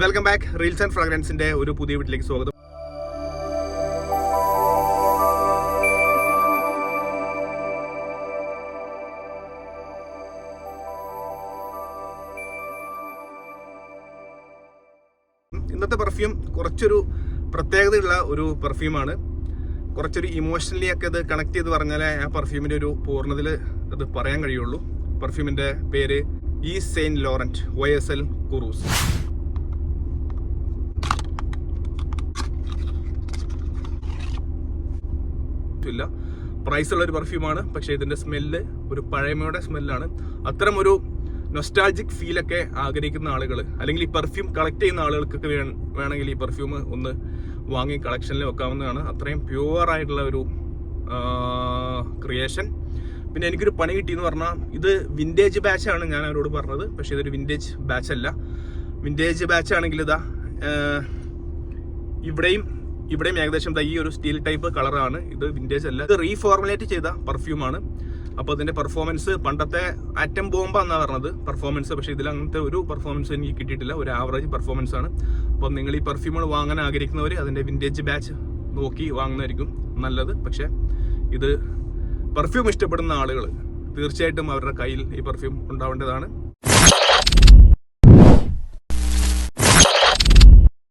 Welcome back reels and ഫ്രാഗ്രൻസിന്റെ ഒരു പുതിയ വീട്ടിലേക്ക് സ്വാഗതം. ഇന്നത്തെ പെർഫ്യൂം കുറച്ചൊരു പ്രത്യേകതയുള്ള ഒരു പെർഫ്യൂമാണ് കുറച്ചൊരു ഇമോഷണലി ഒക്കെ ഇത് കണക്ട് ചെയ്ത് പറഞ്ഞാലേ ആ പെർഫ്യൂമിന്റെ ഒരു പൂർണതയിൽ അത് പറയാൻ കഴിയുള്ളൂ. പെർഫ്യൂമിന്റെ പേര് ഈ Saint Laurent Y S L Kouros ഇല്ല പ്രൈസ് ഉള്ള ഒരു പെർഫ്യൂമാണ് പക്ഷെ ഇതിന്റെ സ്മെല്ല് ഒരു പഴമയുടെ സ്മെല്ലാണ് അത്തരം ഒരു നൊസ്റ്റാൾജിക് ഫീലൊക്കെ ആഗ്രഹിക്കുന്ന ആളുകൾ അല്ലെങ്കിൽ ഈ പെർഫ്യൂം കളക്ട് ചെയ്യുന്ന ആളുകൾക്കൊക്കെ വേണമെങ്കിൽ ഈ പെർഫ്യൂം ഒന്ന് വാങ്ങി കളക്ഷനിൽ വെക്കാവുന്നതാണ്. അത്രയും പ്യുവർ ആയിട്ടുള്ള ഒരു ക്രിയേഷൻ പിന്നെ എനിക്കൊരു പണി കിട്ടിയെന്ന് പറഞ്ഞാൽ ഇത് വിന്റേജ് ബാച്ച് ആണ് ഞാൻ അവരോട് പറഞ്ഞത്. പക്ഷേ ഇതൊരു വിന്റേജ് ബാച്ച് അല്ല. വിന്റേജ് ബാച്ച് ആണെങ്കിൽ ഇതാ ഇവിടെയും ഇവിടെയും ഏകദേശം ഈ ഒരു സ്റ്റീൽ ടൈപ്പ് കളറാണ്. ഇത് വിന്റേജ് അല്ല. ഇത് റീഫോർമുലേറ്റ് ചെയ്ത പെർഫ്യൂമാണ് അപ്പോൾ ഇതിന്റെ പെർഫോമൻസ് പണ്ടത്തെ ആറ്റം ബോംബ എന്നാണ് പറഞ്ഞത്. പെർഫോമൻസ് പക്ഷേ ഇതിൽ അങ്ങനത്തെ ഒരു പെർഫോമൻസ് എനിക്ക് കിട്ടിയിട്ടില്ല. ഒരു ആവറേജ് പെർഫോമൻസ് ആണ്. അപ്പം നിങ്ങൾ ഈ പെർഫ്യൂമുകൾ വാങ്ങാൻ ആഗ്രഹിക്കുന്നവർ അതിന്റെ വിന്റേജ് ബാച്ച് നോക്കി വാങ്ങുന്നതായിരിക്കും നല്ലത്. പക്ഷേ ഇത് പെർഫ്യൂം ഇഷ്ടപ്പെടുന്ന ആളുകൾ തീർച്ചയായിട്ടും അവരുടെ കയ്യിൽ ഈ പെർഫ്യൂം ഉണ്ടാവേണ്ടതാണ്.